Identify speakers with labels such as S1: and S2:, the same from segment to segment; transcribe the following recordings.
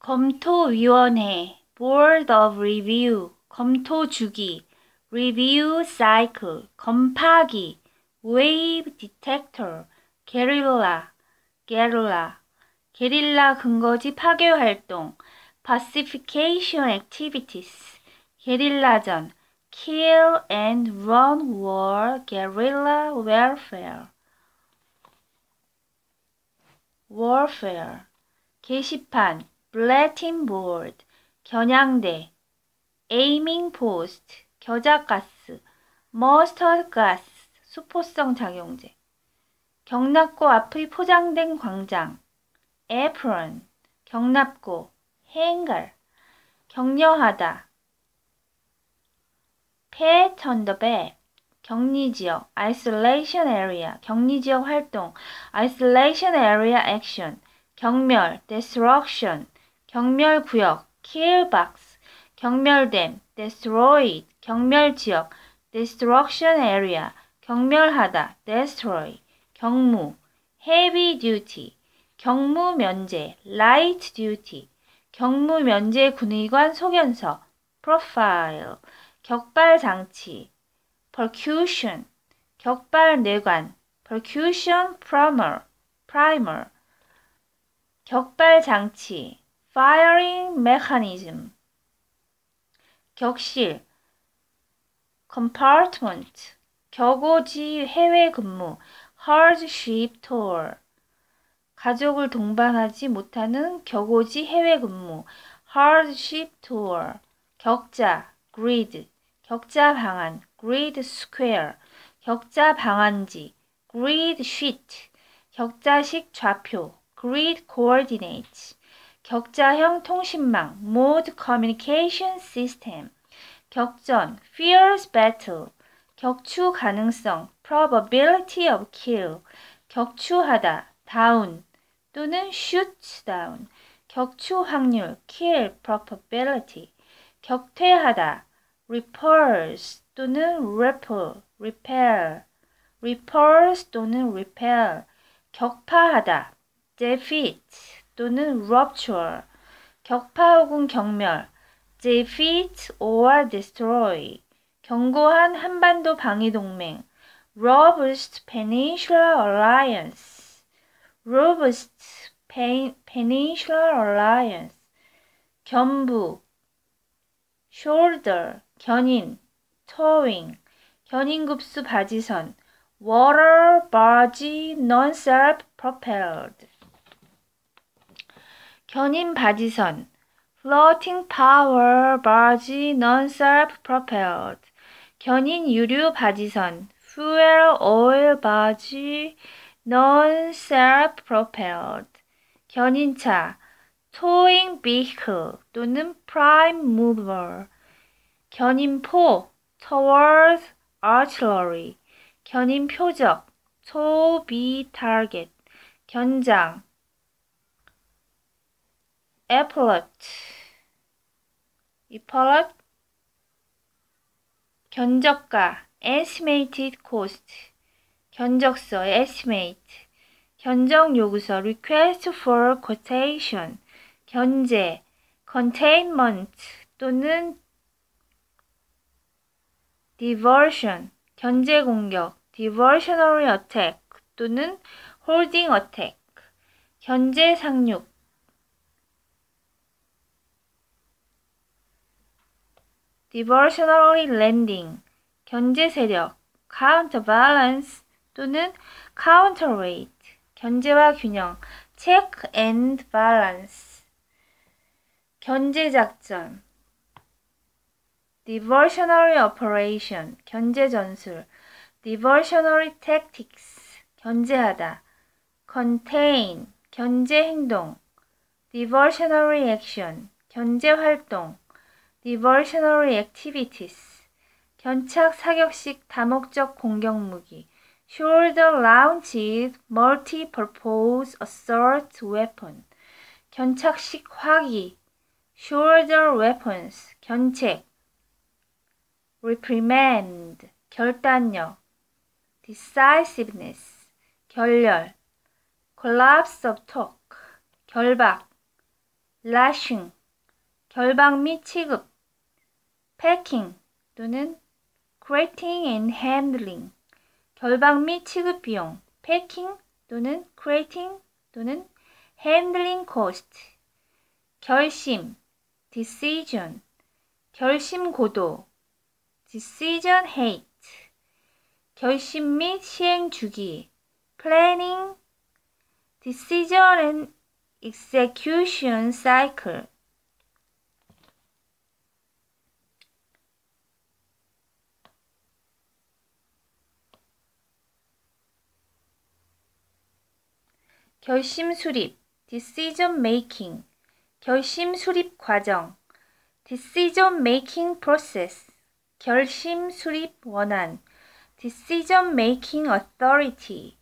S1: 검토위원회 Board of Review 검토 주기 Review Cycle 검파기 Wave Detector Guerrilla Guerrilla 게릴라 근거지 파괴 활동 Pacification Activities 게릴라전 Kill and Run War Guerrilla Warfare Warfare 게시판 Bulletin Board 겨냥대 Aiming Post 겨자가스 Mustard Gas 수포성 작용제 경납고 앞의 포장된 광장 Apron 경납고 Hanger 격려하다 back 격리지역 Isolation Area 격리지역 활동 Isolation Area Action 경멸 Destruction 경멸구역 Killbox 경멸됨 Destroyed 경멸지역 Destruction Area 경멸하다 Destroy 경무 Heavy Duty 경무 면제 Light Duty 경무 면제 군의관 소견서 Profile 격발 장치 Percussion 격발 뇌관 Percussion Primer Primer 격발 장치 Firing Mechanism 격실 Compartment 격오지 해외 근무 Hardship Tour 가족을 동반하지 못하는 격오지 해외 근무 Hardship Tour 격자 Grid 격자 방안 Grid Square 격자 방안지 Grid Sheet 격자식 좌표 Grid Coordinates 격자형 통신망 Mode Communication System 격전 Fierce Battle 격추 가능성 Probability of Kill 격추하다 Down 또는 Shoot Down 격추 확률 Kill Probability 격퇴하다 Repulse 또는 Repel Repel Repulse 또는 Repel 격파하다 defeat 또는 rupture, 격파 혹은 경멸, defeat or destroy, 경고한 한반도 방위 동맹, robust peninsula alliance, robust peninsula alliance, 견부, shoulder, 견인, towing, 견인급수 바지선, water barge non-self-propelled. 견인 바지선 floating power barge non-self-propelled 견인 유류 바지선 fuel oil barge non-self-propelled 견인차 towing vehicle 또는 prime mover 견인포 towards artillery 견인 표적 to be target 견장 에플럿 이펄럿 견적가 estimated cost 견적서 estimate 견적 요구서 request for quotation 견제 containment 또는 diversion 견제 공격 diversionary attack 또는 holding attack 견제 상륙 diversionary landing, 견제 세력, counterbalance 또는 counterweight, 견제와 균형, check and balance, 견제 작전, diversionary operation, 견제 전술, diversionary tactics, 견제하다, contain, 견제 행동, diversionary action, 견제 활동, diversionary activities, 견착 사격식 다목적 공격 무기, shoulder launched multi-purpose assault weapon, 견착식 화기, shoulder weapons, 견책, reprimand, 결단력, decisiveness, 결렬, collapse of talk, 결박, lashing, 결박 및 취급, packing 또는 creating and handling, 결박 및 취급 비용, packing 또는 creating 또는 handling cost, 결심, decision, 결심 고도, decision height, 결심 및 시행 주기, planning, decision and execution cycle. 결심 수립, decision making, 결심 수립 과정, decision making process, 결심 수립 원안, decision making authority,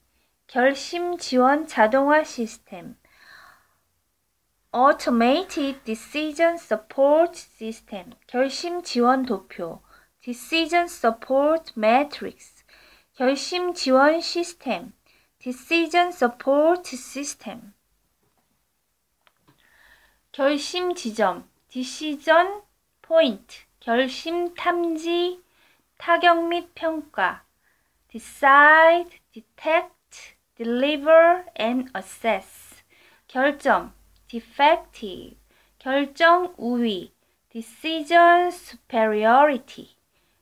S1: 결심 지원 자동화 시스템, automated decision support system, 결심 지원 도표, decision support matrix, 결심 지원 시스템, decision support system. 결심 지점, decision point, 결심 탐지, 타격 및 평가, decide, detect, deliver and assess. 결점, defective, 결정 우위, decision superiority.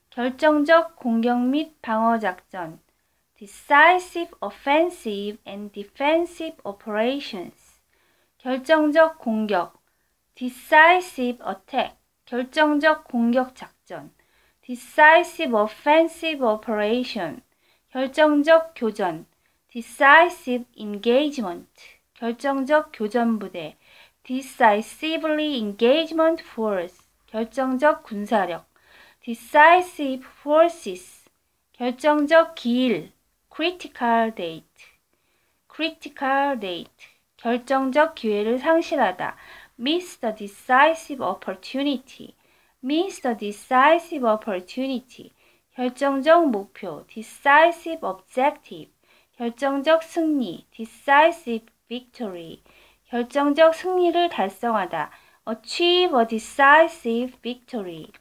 S1: 결정적 공격 및 방어 작전, decisive offensive and defensive operations. 결정적 공격, decisive attack. 결정적 공격 작전, decisive offensive operation. 결정적 교전, decisive engagement. 결정적 교전 부대, decisively engagement force. 결정적 군사력, decisive forces. 결정적 기일, critical date. critical date. 결정적 기회를 상실하다. miss the decisive opportunity. miss the decisive opportunity. 결정적 목표, decisive objective. 결정적 승리, decisive victory. 결정적 승리를 달성하다, achieve a decisive victory.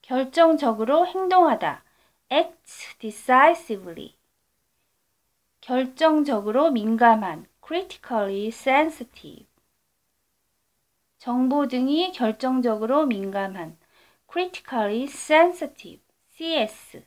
S1: 결정적으로 행동하다, act decisively. 결정적으로 민감한, critically sensitive. 정보 등이 결정적으로 민감한, critically sensitive, CS.